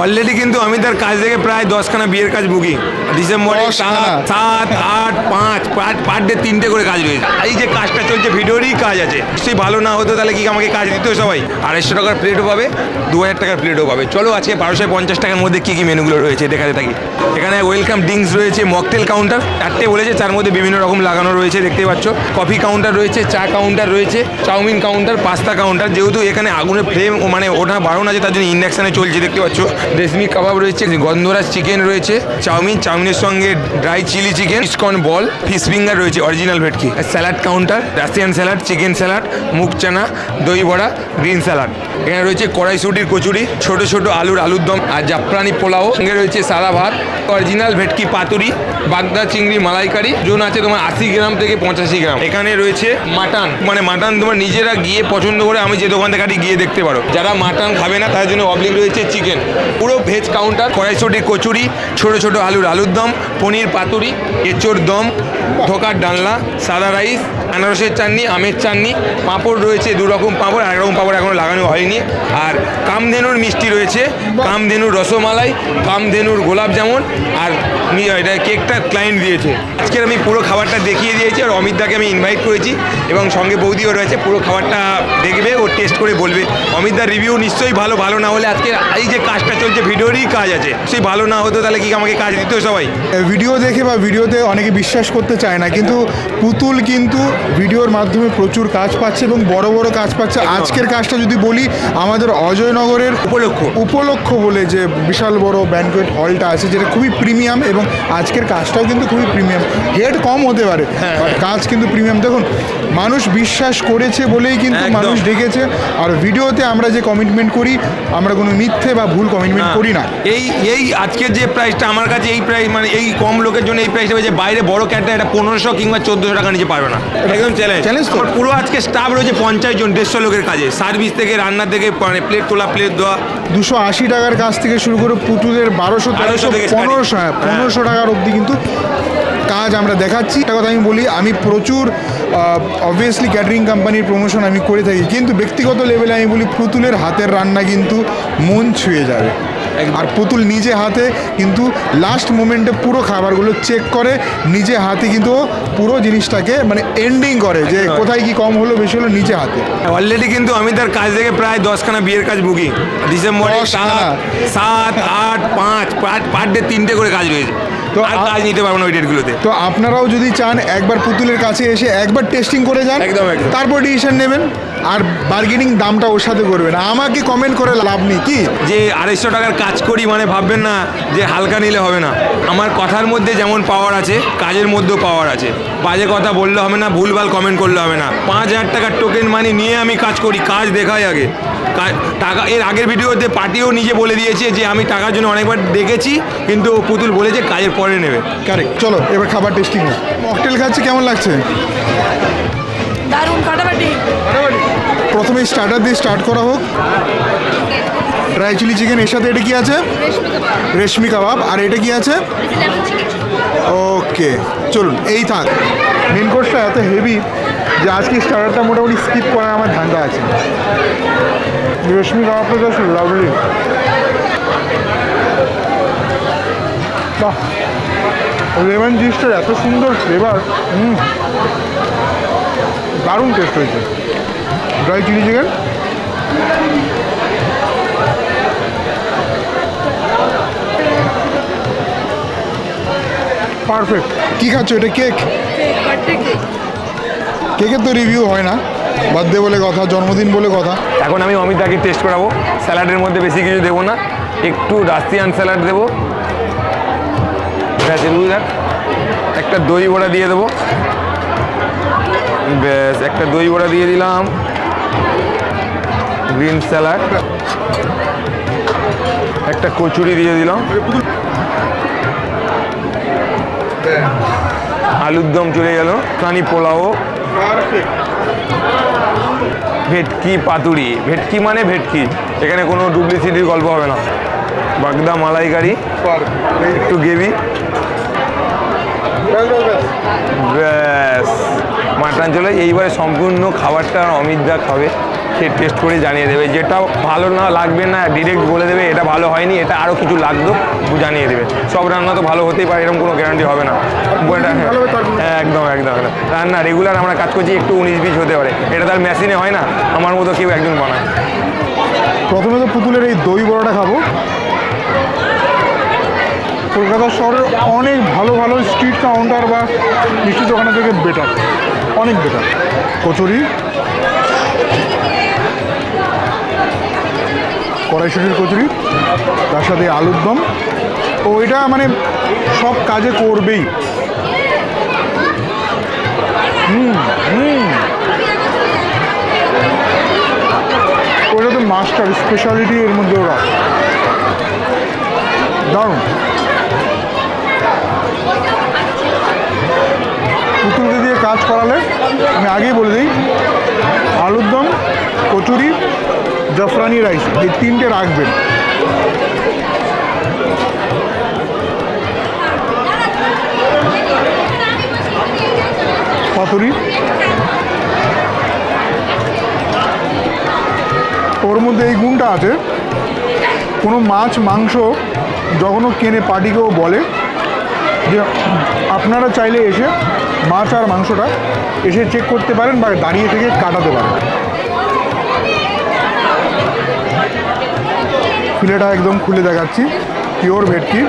Already কিন্তু আমি তার কাজ থেকে প্রায় দশখানা বিয়ের কাজ বুকিং। ডিসেম্বরে সাত সাত আট পাঁচ পাঁচ পার ডে তিনটে করে কাজ রয়েছে। এই যে কাজটা চলছে ভিডিওরই কাজ আছে। সেই ভালো না হতো তাহলে কি আমাকে কাজ দিত সবাই? আড়াইশো টাকার প্লেটও পাবে দু হাজার টাকার প্লেটও পাবে। চলো আজকে বারোশো পঞ্চাশ টাকার মধ্যে কী কী মেনুগুলো রয়েছে দেখাতে থাকি। এখানে ওয়েলকাম ড্রিঙ্কস রয়েছে মকটেল কাউন্টার চারটে বলেছে তার মধ্যে বিভিন্ন রকম লাগানো রয়েছে দেখতে পাচ্ছ। কফি কাউন্টার রয়েছে চা কাউন্টার রয়েছে চাউমিন কাউন্টার পাস্তা কাউন্টার যেহেতু এখানে আগুনের ফ্লেম মানে ওঠা বারণ আছে তার জন্য ইন্ডাকশানে চলছে দেখতে পাচ্ছ। রেশমি কাবাব রয়েছে গন্ধরাজ চিকেন রয়েছে, চাউমিন, চাউমিনের সঙ্গে dry chilli chicken ISKCON ball fish finger রয়েছে অরিজিনাল ভেটকি salad counter Russian salad chicken salad মুগ চানা, দই বড়া গ্রিন স্যালাড এখানে রয়েছে কড়াইশুটির কচুরি, ছোট ছোট আলুর আলুর দম, আর জাফরানি পোলাও। সঙ্গে রয়েছে সাদা ভাত অরিজিনাল ভেটকি পাতুরি, বাগদা চিংড়ি মালাইকারি জোন আছে তোমার আশি গ্রাম থেকে পঁচাশি গ্রাম। এখানে রয়েছে মাটন মানে মাটন তোমার নিজেরা গিয়ে পছন্দ করে আমি যে দোকান থেকে গিয়ে দেখতে পারো। যারা মাটন খাবে না তার জন্য অবলিক রয়েছে চিকেন পুরো ভেজ কাউন্টার কড়াইশুটি, কচুরি, ছোট ছোট আলুর আলুর দম পনির পাতুরি এঁচোর দম ঢোকার ডালনা, সাদা রাইস আনারসের চাটনি আমের চাটনি পাঁপড় রয়েছে দু রকম পাঁপড় আর এক রকম পাঁপড় এখনও লাগানো হয়নি। আর কামধেনুর মিষ্টি রয়েছে কামধেনুর রসমালাই কামধেনুর গোলাপ জামুন আর এটা কেকটা ক্লায়েন্ট দিয়েছে। আজকের আমি পুরো খাবারটা দেখিয়ে দিয়েছি আর অমিতদাকে আমি ইনভাইট করেছি এবং সঙ্গে বৌদিও রয়েছে পুরো খাবারটা দেখবে ও টেস্ট করে বলবে। অমিতদার রিভিউ নিশ্চয়ই ভালো ভালো না হলে আজকে এই যে কাজটা চলছে ভিডিওরই কাজ আছে। সেই ভালো না হতো তাহলে কি আমাকে কাজ দিত সবাই? ভিডিও দেখে বা ভিডিওতে অনেকে বিশ্বাস করতে চায় না কিন্তু পুতুল কিন্তু ভিডিওর মাধ্যমে প্রচুর কাজ পাচ্ছে এবং বড় বড় কাজ পাচ্ছে। আজকের কাজটা যদি বলি আমাদের অজয়নগরের উপলক্ষ। উপলক্ষ বলে যে বিশাল বড় ব্যানকুয়েট হলটা আছে যেটা খুবই প্রিমিয়াম এবং আজকের কাজটাও কিন্তু খুবই প্রিমিয়াম। হেড কম হতে পারে হ্যাঁ, কাজ কিন্তু প্রিমিয়াম। দেখুন মানুষ বিশ্বাস করেছে বলেই কিন্তু মানুষ ডেকেছে। আর ভিডিওতে আমরা যে কমিটমেন্ট করি আমরা কোনো মিথ্যে বা ভুল কমিটমেন্ট করি না। এই এই আজকের যে প্রাইসটা আমার কাছে এই প্রাইস মানে এই কম লোকের জন্য এই প্রাইসটা যে বাইরে বড় ক্যাটটা এটা পনেরোশো কিংবা চোদ্দোশো টাকা নিচে পারবে না। একদম চ্যালেঞ্জ Challenge তো? পুরো আজকে স্টাফ রয়েছে পঞ্চাশ জন দেড়শো লোকের কাজে। সার্ভিস থেকে রান্না থেকে মানে প্লেট তোলা প্লেট দেওয়া। দুশো আশি টাকার কাছ থেকে শুরু করে পুতুলের বারোশো তেরোশো পনেরোশো হ্যাঁ পনেরোশো টাকার অবধি কিন্তু কাজ আমরা দেখাচ্ছি। একটা কথা আমি বলি আমি প্রচুর অবভিয়াসলি ক্যাটারিং কোম্পানির প্রমোশন আমি করে থাকি। কিন্তু ব্যক্তিগত লেভেলে আমি বলি পুতুলের হাতের রান্না কিন্তু মন ছুঁয়ে যাবে। আর পুতুল নিজে হাতে কিন্তু লাস্ট মোমেন্টে পুরো খাবারগুলো চেক করে নিজে হাতে কিন্তু পুরো জিনিসটাকে মানে এন্ডিং করে যে কোথায় কি কম হলো বেশি হলো নিজে হাতে। অলরেডি কিন্তু আমি তার কাজ থেকে প্রায় দশখানা বিয়ের কাজ বুকিং ডিসেম্বরে সাত আট পাঁচ পাঁচ পার ডে তিনটে করে কাজ রয়েছে। তো আর কাজ নিতে পারব না ওই ডেটগুলোতে তো আপনারাও যদি চান একবার পুতুলের কাছে এসে একবার টেস্টিং করে যান একদম, একদম। তারপর ডিসিশন নেবেন। আর বার্গেনিং দামটা ওর সাথে করবে না। আমাকে কমেন্ট করে লাভ নেই কি? যে আড়াইশো টাকার কাজ করি মানে ভাববেন না যে হালকা নিলে হবে না। আমার কথার মধ্যে যেমন পাওয়ার আছে কাজের মধ্যেও পাওয়ার আছে। বাজে কথা বললে হবে না ভুলভাল কমেন্ট করলে হবে না। পাঁচ হাজার টাকার টোকেন মানি নিয়ে আমি কাজ করি কাজ দেখাই আগে। টাকা এর আগের ভিডিওতে পার্টিও নিজে বলে দিয়েছে যে আমি টাকার জন্য অনেকবার দেখেছি কিন্তু ও পুতুল বলেছে কাজের পরে নেবে। কারেক্ট চলো এবার খাবার টেস্টিং মকটেল খাচ্ছে কেমন লাগছে? দারুণ ফাটাফাটি প্রথমে স্টার্টার দিয়ে স্টার্ট করা হোক। ড্রাই চিলি চিকেন এর সাথে এটা কি আছে? রেশমি কাবাব আর এটা কি আছে? ওকে চলুন, এই থাক। মেন কোর্সটা এত হেভি যে আজকে স্টার্টারটা মোটামুটি স্কিপ করার আমার ধান্দা আছে। রেশমি কাবাবটা জাস্ট লাভলি লেমন জিসটার এত সুন্দর ফ্লেভার হুম, দারুণ টেস্ট হয়েছে। ড্রাই চিলি চিকেন পারফেক্ট কি খাচ্ছ এটা? কেক কেক কেকের তো রিভিউ হয় না। বার্থডে বলে কথা, জন্মদিন বলে কথা। এখন আমি অমিতাকে টেস্ট করাবো। স্যালাডের মধ্যে বেশি কিছু দেবো না। একটু রাশিয়ান স্যালাড দেবো। ব্যাস, এগুলো একটা দই বড়া দিয়ে দেবো। ব্যাস, একটা দই বড়া দিয়ে দিলাম। Green salad. একটা কচুরি দিয়ে দিলাম। আলুর দম চলে গেল। কানি পোলাও। ভেটকি পাতুরি। ভেটকি মানে ভেটকি। এখানে কোনো ডুপ্লিসিটির গল্প হবে না। বাগদা মালাইকারি। একটু গেবি। ব্যাস। মাটন চলে এইবারে সম্পূর্ণ খাবারটা অমিত দা খাবে। সে টেস্ট করে জানিয়ে দেবে। যেটা ভালো না লাগবে না ডিরেক্ট বলে দেবে এটা ভালো হয়নি এটা আরও কিছু লাগতো জানিয়ে দেবে। সব রান্না তো ভালো হতেই পারে এরকম কোনো গ্যারান্টি হবে না। হ্যাঁ, একদম একদম একদম। রান্না রেগুলার আমরা কাজ করছি একটু উনিশ বিশ হতে পারে। এটা তার মেশিনে হয় না আমার মতো কেউ একজন বানায়। প্রথমে তো পুতুলের এই দই বড়াটা খাব। কলকাতা শহরের অনেক ভালো ভালো স্ট্রিট কাউন্টার বা মিষ্টি দোকানের থেকে বেটার অনেক বেটার কচুরি। কড়াইশুটির কচুরি। তার সাথে আলুর দম। ও, এটা মানে সব কাজে করবেই। হুম হুম। ওটা তো মাস্টার স্পেশালিটি এর মধ্যে ওরা। দারুণ। পুতুলকে দিয়ে কাজ করালে আমি আগেই বলে দিই আলুর দম কচুরি, জাফরানি রাইস, এই তিনটে রাখবেন। পাতুরি। ওর মধ্যে এই গুণটা আছে, কোনো মাছ, মাংস যখনও কেনে পার্টিকেও বলে যে আপনারা চাইলে এসে মাছ আর মাংসটা এসে চেক করতে পারেন বা দাঁড়িয়ে থেকে কাটাতে পারেন। ফিলেটা একদম খুলে দেখাচ্ছি পিওর ভেটকি।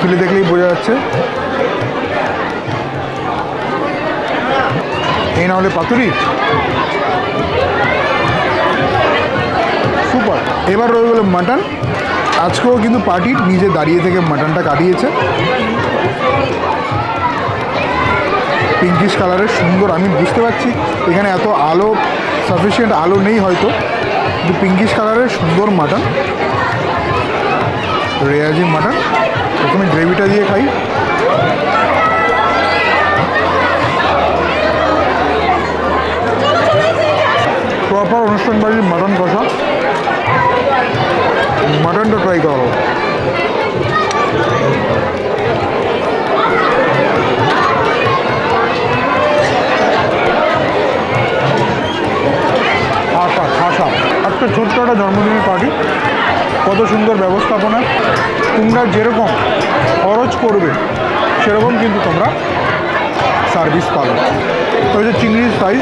ফিলে দেখলেই বোঝা যাচ্ছে। এই না হলে পাতুরি। সুপার এবার রয়ে গেল মাটন আজকেও কিন্তু পার্টি নিজে দাঁড়িয়ে থেকে মাটনটা কাটিয়েছে। পিঙ্কিশ কালারের সুন্দর, আমি বুঝতে পারছি। এখানে এত আলো সাফিসিয়েন্ট আলো নেই হয়তো। কিন্তু পিঙ্কিশ কালারের সুন্দর মাটন রেয়াজি মাটন প্রথমে গ্রেভিটা দিয়ে খাই। প্রপার অনুষ্ঠান বাড়ির মাটন কষা। মাটনটা ট্রাই করো। জন্মদিনের পার্টি, কত সুন্দর ব্যবস্থাপনা, তোমরা যেরকম খরচ করবে, সেরকম কিন্তু তোমরা সার্ভিস পাবে। ওই যে চিংড়ির সাইজ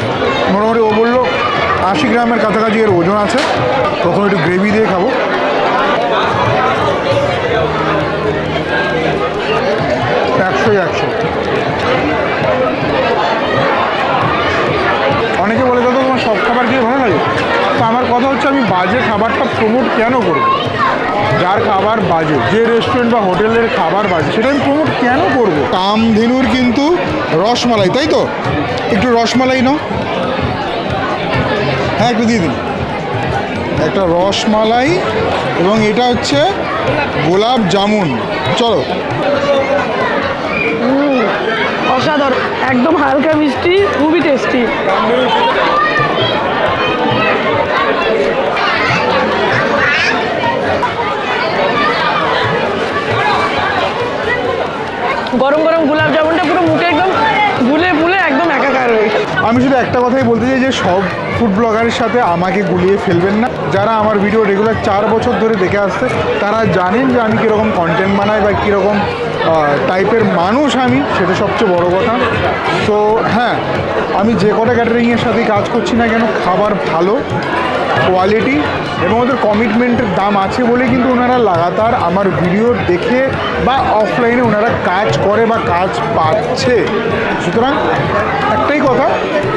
মোটামুটি ও বলল, আশি গ্রামের কাছাকাছি এর ওজন আছে, প্রথমে একটু গ্রেভি দিয়ে খাব। একশো একশো অনেকে বলে দাদা তোমার সব খাবার খেয়ে ভালো লাগে তো আমার কথা হচ্ছে আমি বাজে খাবারটা প্রমোট কেন করব? যার খাবার বাজে যে রেস্টুরেন্ট বা হোটেলের খাবার বাজে সেটা আমি প্রমোট কেন করব? কামধেনুর কিন্তু রসমালাই তাই তো? একটু রসমালাই নাও। হ্যাঁ একটু দিয়ে দিন। একটা রসমালাই এবং এটা হচ্ছে গোলাপ জামুন। চলো। অসাধারণ। একদম হালকা মিষ্টি খুবই টেস্টি গরম গরম গোলাপ জামুনটা পুরো মুখে একদম গুলে ফুলে একদম একাকার হয়ে গেছে আমি শুধু একটা কথাই বলতে চাই যে সব ফুড ব্লগারের সাথে আমাকে গুলিয়ে ফেলবেন না। যারা আমার ভিডিও রেগুলার চার বছর ধরে দেখে আসছে, তারা জানেন যে আমি কীরকম কন্টেন্ট বানাই বা কীরকম টাইপের মানুষ আমি, সেটা সবচেয়ে বড় কথা। তো হ্যাঁ আমি যে কটা ক্যাটারিংয়ের সাথে কাজ করছি না কেন, খাবার ভালো। কোয়ালিটি এবং ওদের কমিটমেন্টের দাম আছে বলে কিন্তু ওনারা লাগাতার আমার ভিডিও দেখে বা অফলাইনে ওনারা কাজ করে বা কাজ পাচ্ছে। সুতরাং একটাই কথা,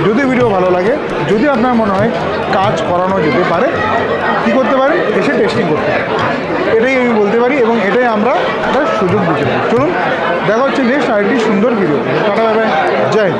যদি ভিডিও ভালো লাগে, যদি আপনার মনে হয় কাজ করানো যেতে পারে, কী করতে পারে? এসে টেস্টিং করতে পারেন এটাই আমি বলতে পারি এবং এটাই আমরা একটা সুযোগ বুঝে পারি চলুন, দেখা হচ্ছে নেক্সট আরেকটি সুন্দর ভিডিও টাটা বাই। জয়